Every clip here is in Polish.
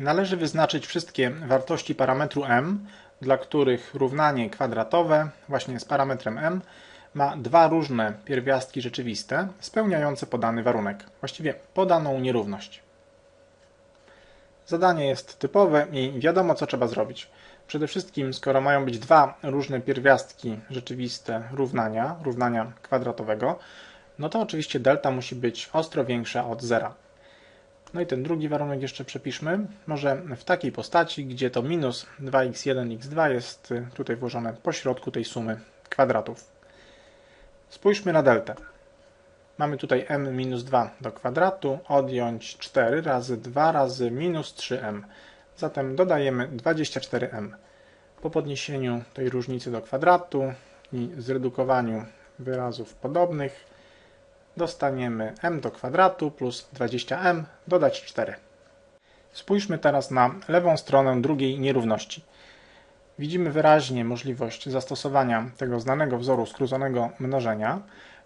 Należy wyznaczyć wszystkie wartości parametru m, dla których równanie kwadratowe właśnie z parametrem m ma dwa różne pierwiastki rzeczywiste spełniające podany warunek, właściwie podaną nierówność. Zadanie jest typowe i wiadomo co trzeba zrobić. Przede wszystkim, skoro mają być dwa różne pierwiastki rzeczywiste równania, równania kwadratowego, no to oczywiście delta musi być ostro większa od zera. No i ten drugi warunek jeszcze przepiszmy, może w takiej postaci, gdzie to minus 2x1, x2 jest tutaj włożone po środku tej sumy kwadratów. Spójrzmy na deltę. Mamy tutaj m minus 2 do kwadratu, odjąć 4 razy 2 razy minus 3m. Zatem dodajemy 24m. Po podniesieniu tej różnicy do kwadratu i zredukowaniu wyrazów podobnych dostaniemy m do kwadratu plus 20m dodać 4. Spójrzmy teraz na lewą stronę drugiej nierówności. Widzimy wyraźnie możliwość zastosowania tego znanego wzoru skróconego mnożenia.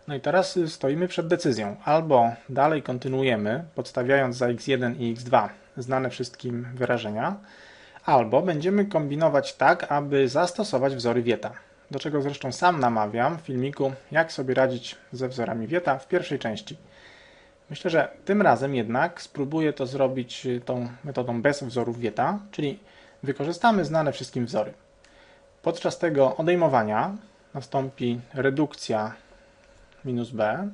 No i teraz stoimy przed decyzją. Albo dalej kontynuujemy, podstawiając za x1 i x2 znane wszystkim wyrażenia, albo będziemy kombinować tak, aby zastosować wzory Wieta do czego zresztą sam namawiam w filmiku, jak sobie radzić ze wzorami Wieta w pierwszej części. Myślę, że tym razem jednak spróbuję to zrobić tą metodą bez wzorów Wieta, czyli wykorzystamy znane wszystkim wzory. Podczas tego odejmowania nastąpi redukcja minus b.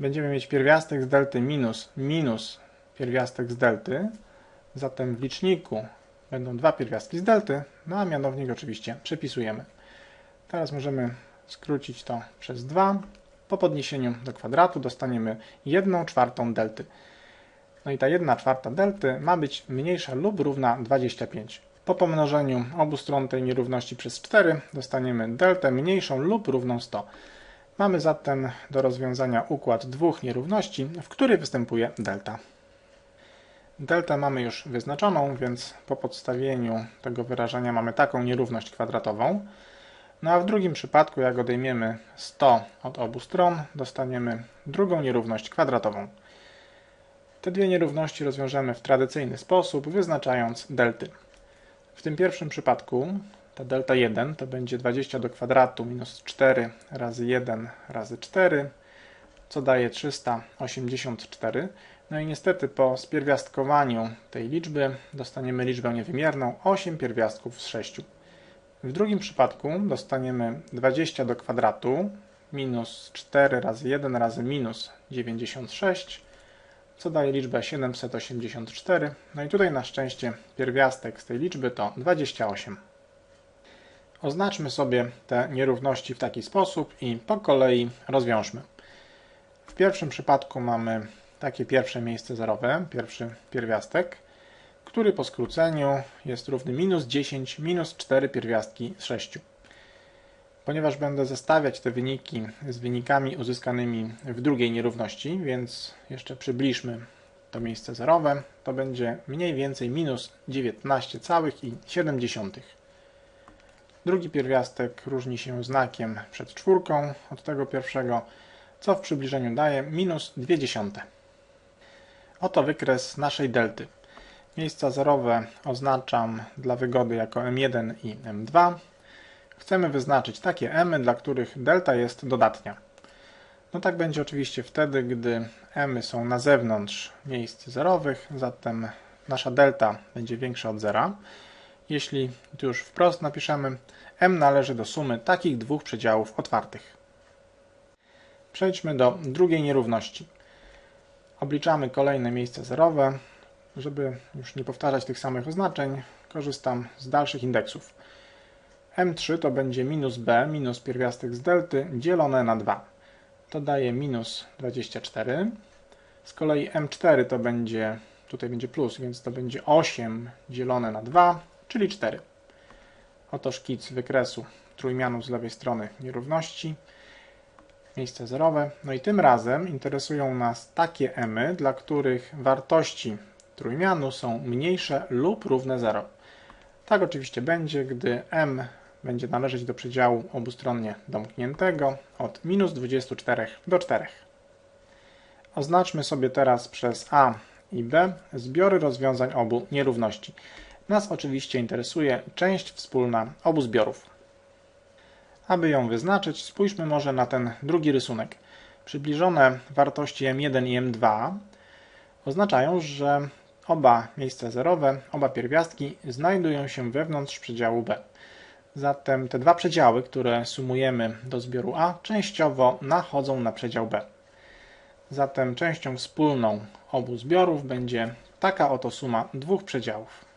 Będziemy mieć pierwiastek z delty minus minus pierwiastek z delty. Zatem w liczniku będą dwa pierwiastki z delty, no a mianownik oczywiście przepisujemy. Teraz możemy skrócić to przez 2. Po podniesieniu do kwadratu dostaniemy 1 czwartą delty. No i ta 1 czwarta delty ma być mniejsza lub równa 25. Po pomnożeniu obu stron tej nierówności przez 4 dostaniemy deltę mniejszą lub równą 100. Mamy zatem do rozwiązania układ dwóch nierówności, w której występuje delta. Deltę mamy już wyznaczoną, więc po podstawieniu tego wyrażenia mamy taką nierówność kwadratową. No a w drugim przypadku, jak odejmiemy 100 od obu stron, dostaniemy drugą nierówność kwadratową. Te dwie nierówności rozwiążemy w tradycyjny sposób, wyznaczając delty. W tym pierwszym przypadku ta delta 1 to będzie 20 do kwadratu minus 4 razy 1 razy 4, co daje 384. No i niestety po spierwiastkowaniu tej liczby dostaniemy liczbę niewymierną 8 pierwiastków z 6. W drugim przypadku dostaniemy 20 do kwadratu minus 4 razy 1 razy minus 96, co daje liczbę 784. No i tutaj na szczęście pierwiastek z tej liczby to 28. Oznaczmy sobie te nierówności w taki sposób i po kolei rozwiążmy. W pierwszym przypadku mamy takie pierwsze miejsce zerowe, pierwszy pierwiastek który po skróceniu jest równy minus 10 minus 4 pierwiastki z 6. Ponieważ będę zestawiać te wyniki z wynikami uzyskanymi w drugiej nierówności, więc jeszcze przybliżmy to miejsce zerowe, to będzie mniej więcej minus 19,7. Drugi pierwiastek różni się znakiem przed czwórką od tego pierwszego, co w przybliżeniu daje minus 0,2. Oto wykres naszej delty. Miejsca zerowe oznaczam dla wygody jako M1 i M2. Chcemy wyznaczyć takie M, dla których delta jest dodatnia. No tak będzie oczywiście wtedy, gdy M są na zewnątrz miejsc zerowych, zatem nasza delta będzie większa od zera. Jeśli tu już wprost napiszemy, M należy do sumy takich dwóch przedziałów otwartych. Przejdźmy do drugiej nierówności. Obliczamy kolejne miejsca zerowe. Żeby już nie powtarzać tych samych oznaczeń, korzystam z dalszych indeksów. M3 to będzie minus B minus pierwiastek z delty dzielone na 2. To daje minus 24. Z kolei M4 to będzie, tutaj będzie plus, więc to będzie 8 dzielone na 2, czyli 4. Oto szkic wykresu trójmianu z lewej strony nierówności. Miejsce zerowe. No i tym razem interesują nas takie m, dla których wartości trójmianu są mniejsze lub równe 0. Tak oczywiście będzie, gdy m będzie należeć do przedziału obustronnie domkniętego od minus 24 do 4. Oznaczmy sobie teraz przez a i b zbiory rozwiązań obu nierówności. Nas oczywiście interesuje część wspólna obu zbiorów. Aby ją wyznaczyć, spójrzmy może na ten drugi rysunek. Przybliżone wartości m1 i m2 oznaczają, że oba miejsca zerowe, oba pierwiastki znajdują się wewnątrz przedziału b. Zatem te dwa przedziały, które sumujemy do zbioru a, częściowo nachodzą na przedział b. Zatem częścią wspólną obu zbiorów będzie taka oto suma dwóch przedziałów.